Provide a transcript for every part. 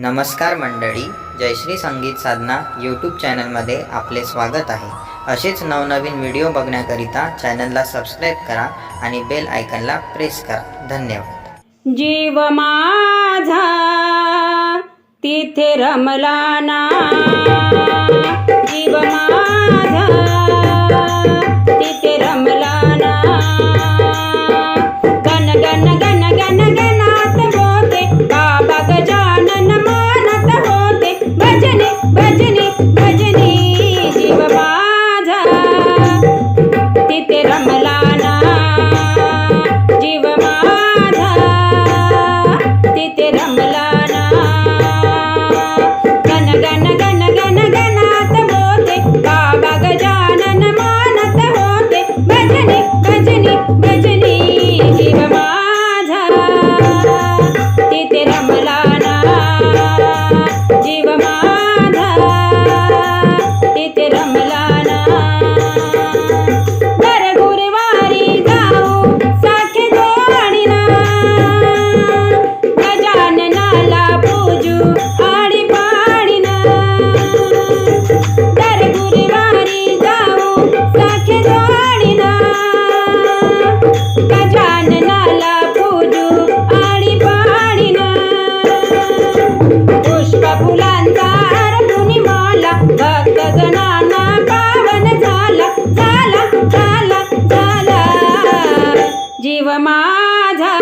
नमस्कार मंडळी जयश्री संगीत साधना यूट्यूब चॅनलमध्ये आपले स्वागत आहे. असेच नवनवीन व्हिडिओ बघण्याकरिता चॅनलला सबस्क्राईब करा आणि बेल आयकनला प्रेस करा. धन्यवाद. जीव माझा तिथे रमला ना. ते रमला माझा.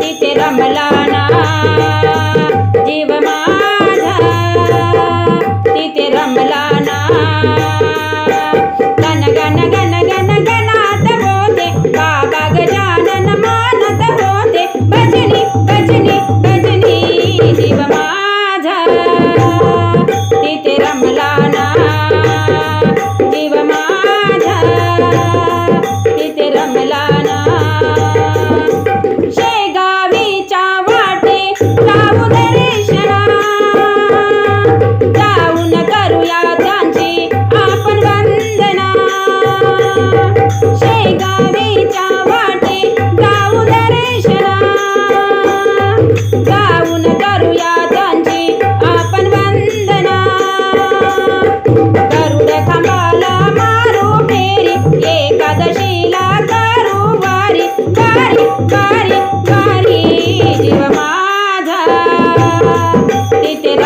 तिथे रमला ना. जीव माझा. तिथे रमला ना.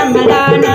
ரமடானா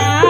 না